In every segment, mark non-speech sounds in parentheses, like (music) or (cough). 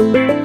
아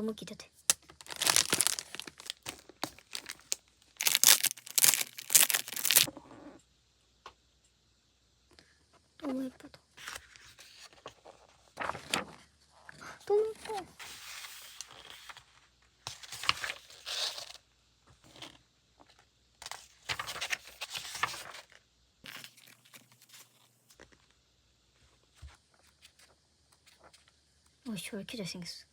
너무 기대돼. 너무 예쁘다. 너무 예뻐. 어이씨 왜 이렇게 잘생겼어?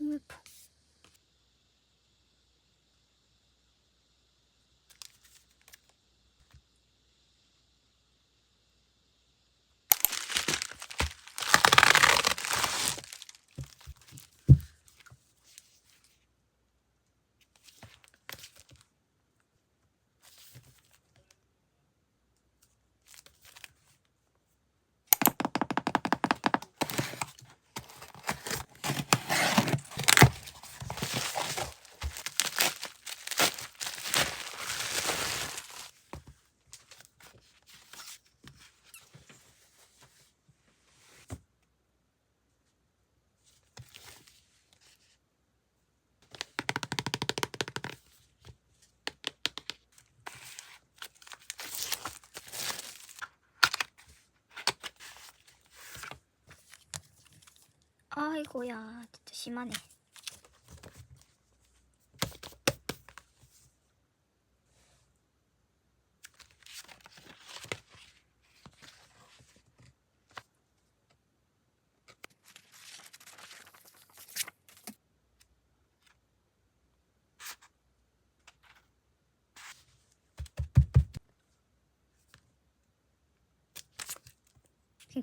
嗯。 아이고야 진짜 심하네.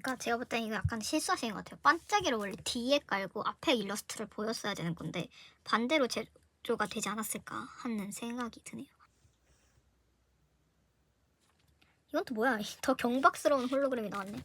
그러니까 제가 볼 땐 이거 약간 실수하신 것 같아요. 반짝이를 원래 뒤에 깔고 앞에 일러스트를 보였어야 되는 건데 반대로 제조가 되지 않았을까 하는 생각이 드네요. 이건 또 뭐야? (laughs) 더 경박스러운 홀로그램이 나왔네.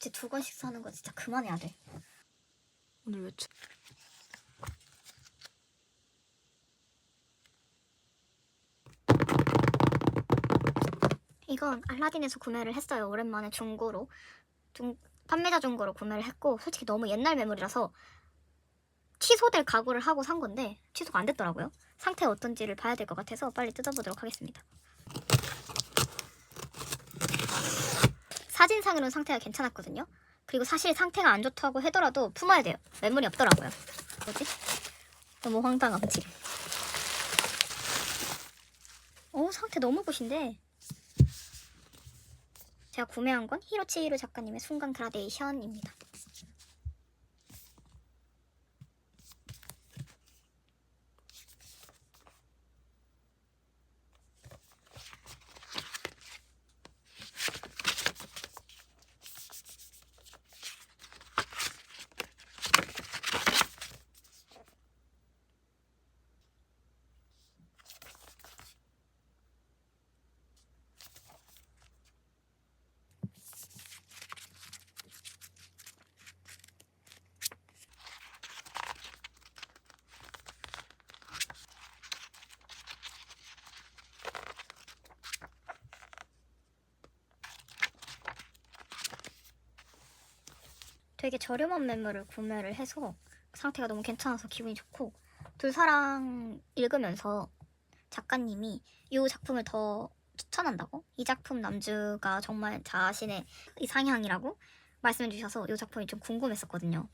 잡지 두 권씩 사는 거 진짜 그만해야 돼. 오늘 외출 이건 알라딘에서 구매를 했어요. 오랜만에 중고로. 중, 판매자 중고로 구매를 했고 솔직히 너무 옛날 매물이라서 취소될 각오를 하고 산 건데 취소가 안 됐더라고요. 상태 어떤지를 봐야 될 것 같아서 빨리 뜯어보도록 하겠습니다. 사진상으로는 상태가 괜찮았거든요. 그리고 사실 상태가 안 좋다고 하더라도 품어야 돼요. 매물이 없더라고요. 뭐지? 너무 황당함 지금. 오 상태 너무 굿인데 제가 구매한 건 히로치히로 작가님의 순간 그라데이션입니다. 되게 저렴한 매물을 구매를 해서 상태가 너무 괜찮아서 기분이 좋고 둘사랑 읽으면서 작가님이 이 작품을 더 추천한다고 이 작품 남주가 정말 자신의 이상향이라고 말씀해 주셔서 이 작품이 좀 궁금했었거든요.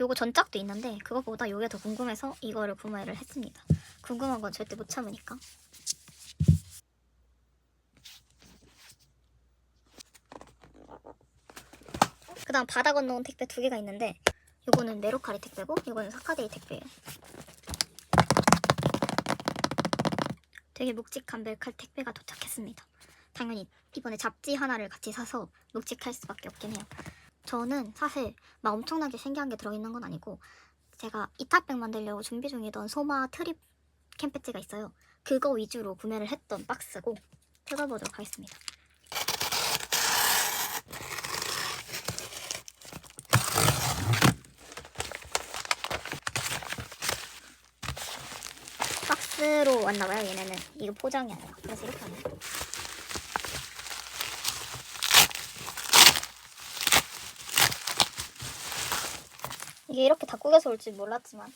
요거 전작도 있는데 그것보다 요게 더 궁금해서 이거를 구매를 했습니다. 궁금한 건 절대 못 참으니까. 그 다음 바다 건너온 택배 두 개가 있는데 요거는 메로카리 택배고 요거는 사카데이 택배예요. 되게 묵직한 멜칼 택배가 도착했습니다. 당연히 이번에 잡지 하나를 같이 사서 묵직할 수밖에 없긴 해요. 저는 사실 막 엄청나게 신기한 게 들어있는 건 아니고 제가 이탑백 만들려고 준비 중이던 소마 트립 캠 배지가 있어요. 그거 위주로 구매를 했던 박스고 뜯어보도록 하겠습니다. 박스로 왔나봐요. 얘네는 이거 포장이 아니라. 그래서 이렇게 왔네. 이게 이렇게 닭국에서 올줄 몰랐지만.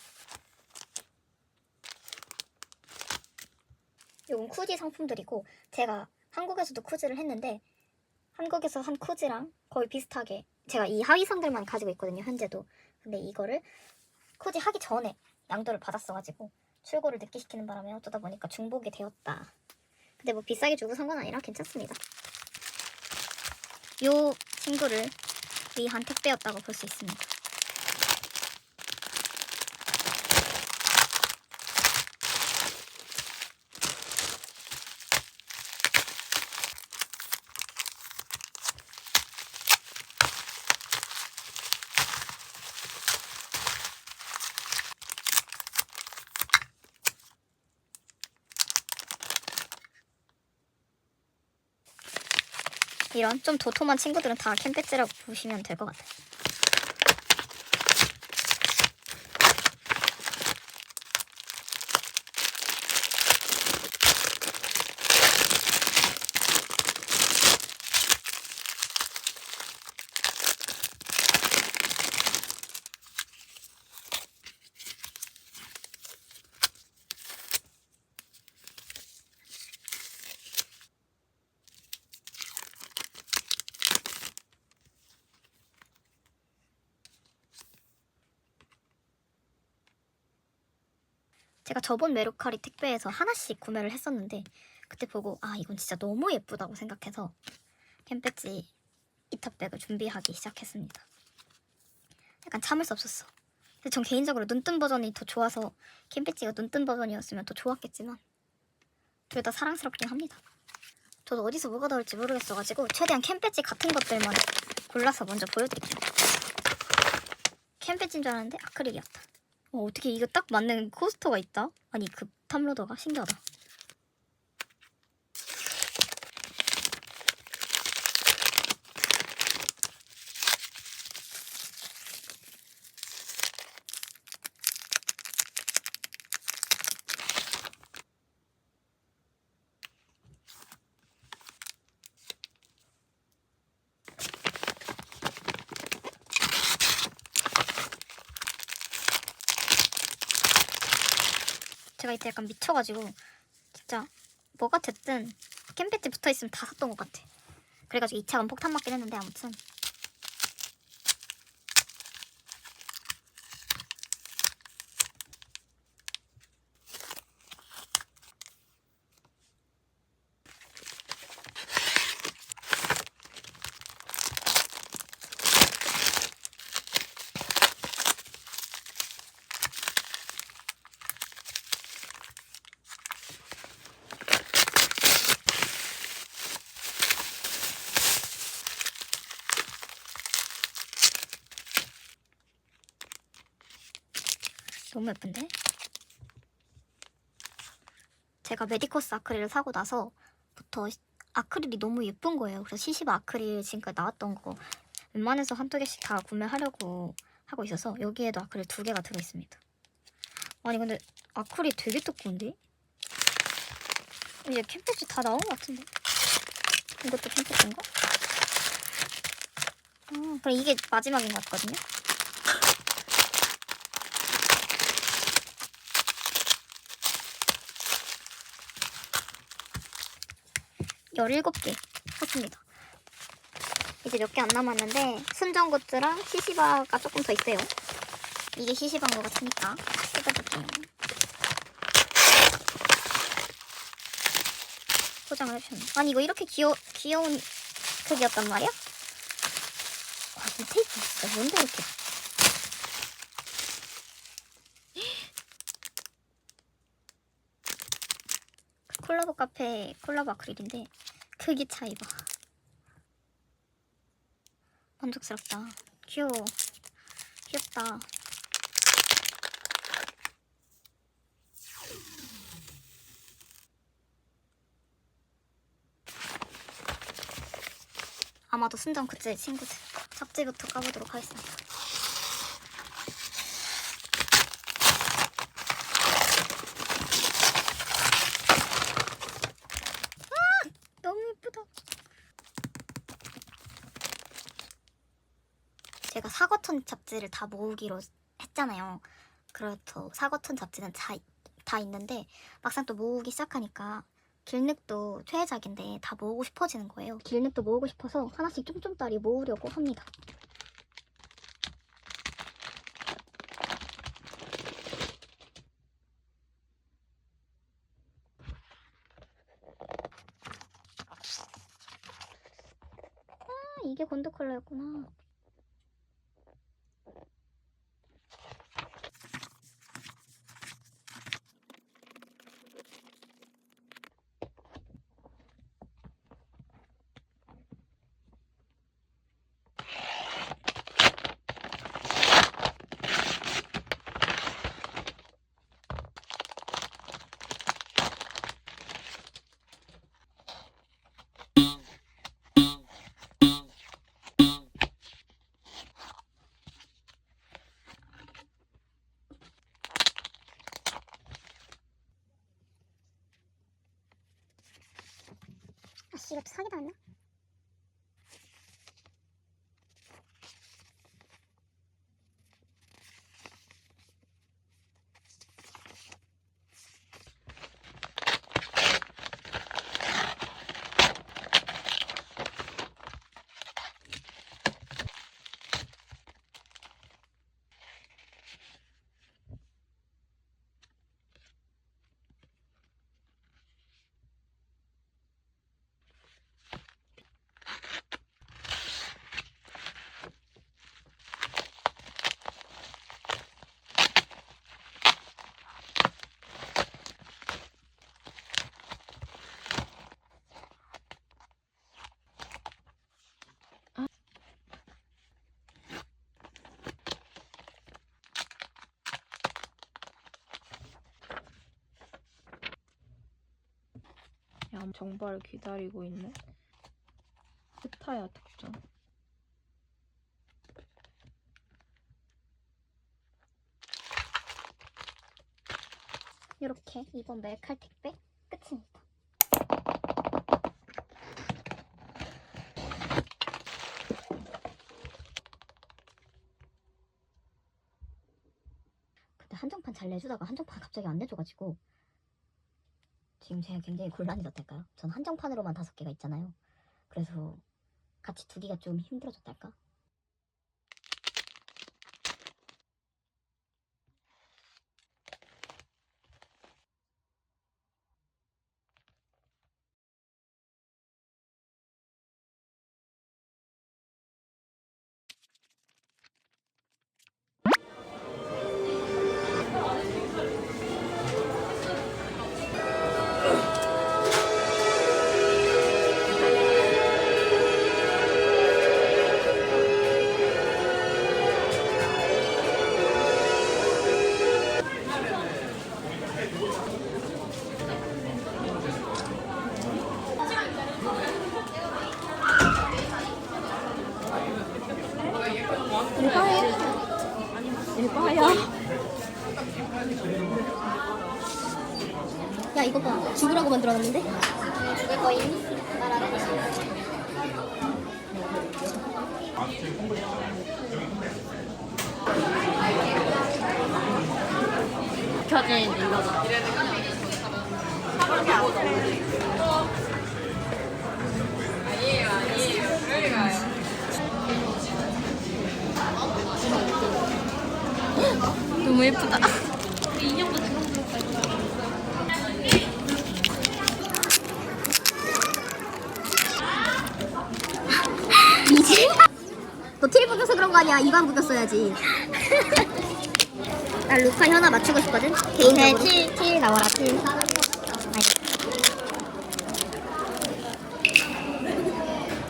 이건 쿠지 상품들이고 제가 한국에서도 쿠지를 했는데 한국에서 한 쿠지랑 거의 비슷하게 제가 이 하위상들만 가지고 있거든요 현재도. 근데 이거를 쿠지 하기 전에 양도를 받았어가지고 출고를 늦게 시키는 바람에 어쩌다 보니까 중복이 되었다. 근데 뭐 비싸게 주고 산 건 아니라 괜찮습니다. 요 친구를 위한 택배였다고 볼 수 있습니다. 이런 좀 도톰한 친구들은 다 캠배지라고 보시면 될 것 같아요. 제가 저번 메루카리 택배에서 하나씩 구매를 했었는데 그때 보고 아 이건 진짜 너무 예쁘다고 생각해서 캠배지 이탑백을 준비하기 시작했습니다. 약간 참을 수 없었어. 근데 전 개인적으로 눈뜬 버전이 더 좋아서 캠배지가 눈뜬 버전이었으면 더 좋았겠지만 둘 다 사랑스럽긴 합니다. 저도 어디서 뭐가 나올지 모르겠어가지고 최대한 캠배지 같은 것들만 골라서 먼저 보여드릴게요. 캠배지인 줄 알았는데 아크릴이었다. 어, 어떻게 이거 딱 맞는 코스터가 있다? 아니 그 탑로더가 신기하다. 제가 이때 약간 미쳐가지고 진짜 뭐가 됐든 캠배지 붙어있으면 다 샀던 것 같아. 그래가지고 2차가 폭탄 맞긴 했는데 아무튼 너무 예쁜데? 제가 메디코스 아크릴을 사고 나서부터 시- 아크릴이 너무 예쁜 거예요. 그래서 시시바 아크릴 지금까지 나왔던 거 웬만해서 한두 개씩 다 구매하려고 하고 있어서 여기에도 아크릴 두 개가 들어있습니다. 아니 근데 아크릴 되게 두꺼운데? 이제 캠페지 다 나온 것 같은데? 이것도 캠페지인가? 아, 그럼 이게 마지막인 것 같거든요? 17개 샀습니다. 이제 몇 개 안 남았는데 순정 굿즈랑 시시바가 조금 더 있어요. 이게 시시바인 것 같으니까 뜯어볼게요. 포장을 해주셨네. 아니 이거 이렇게 귀여, 귀여운 크기였단 말이야? 와, 이 테이프 진짜 뭔데 이렇게 콜라보 카페 콜라보 아크릴인데 크기 차이 봐. 만족스럽다. 귀여워. 귀엽다. 아마도 순정 굿즈의 친구들. 잡지부터 까보도록 하겠습니다. 너무 예쁘다. 제가 사과천 잡지를 다 모으기로 했잖아요. 그래서 사과천 잡지는 다, 다 있는데 막상 또 모으기 시작하니까 길늑도 최애작인데 다 모으고 싶어지는 거예요. 길늑도 모으고 싶어서 하나씩 쫌쫌따리 모으려고 합니다. 아, 이게 건드 컬러였구나. 아씨 이것도 사기다 했나? 야, 정발을 기다리고 있네. 스타야 특전. 이렇게 이번 멜칼 택배 끝입니다. 근데 한정판 잘 내주다가 한정판 갑자기 안 내줘가지고 지금 제가 굉장히 곤란해졌달까요? 전 한정판으로만 다섯 개가 있잖아요. 그래서 같이 두기가 좀 힘들어졌달까? 만들어놨는데 켜진 이거다. 너무 예쁘다. 구겨서 그런 거 아니야. 이관 구겼어야지. 난 루카 현아 맞추고 싶거든. 개인적으로. 네, 7 나와라 7.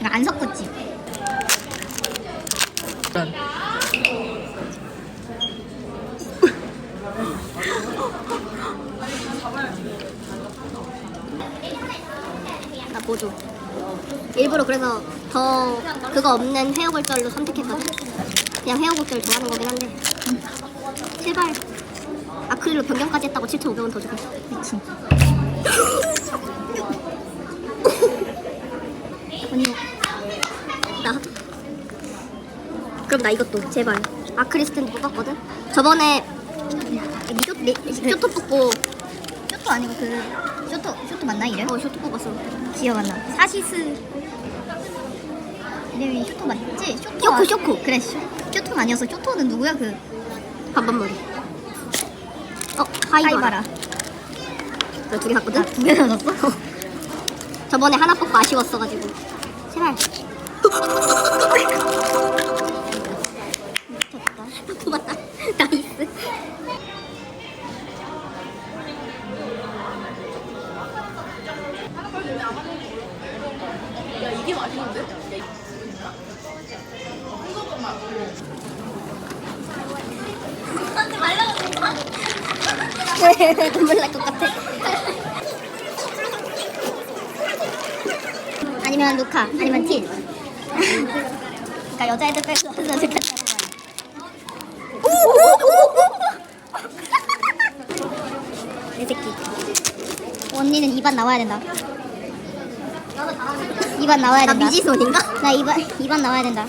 안 섞었지. 나 보조. 일부러 그래서 더 그거 없는 헤어 골절로 선택했거든. 그냥 헤어 골절 좋아하는 거긴 한데. 제발. 아크릴로 변경까지 했다고 7,500원 더 주고. 미친. 언니. 나. 그럼 나 이것도 제발. 아크릴 스탠드 뽑았거든. 저번에 쇼 쇼토 뽑고 아니고 그 쇼토 쇼토 맞나 이름? 어 쇼토 뽑았어. 기억 안 나. 사시스 이름이 쇼토 맞지? 쇼토 쇼코, 아- 쇼코. 그래 쇼, 쇼토가 아니었어. 쇼토는 누구야 그 반반머리. 어 하이바라. 너두개 샀거든. 아, 두개 넣었어? 저번에 하나 뽑고 아쉬웠어가지고 제발 (laughs) 눈물 날 것 같아 아니면 루카 아니면 틴. 그러니까 여자애들 빼고 남자애들 뺐다는 내 새끼. 언니는 2반 나와야 된다. 2반 나와야 나 된다. 미지손인가? 나 2반 2반 나와야 된다.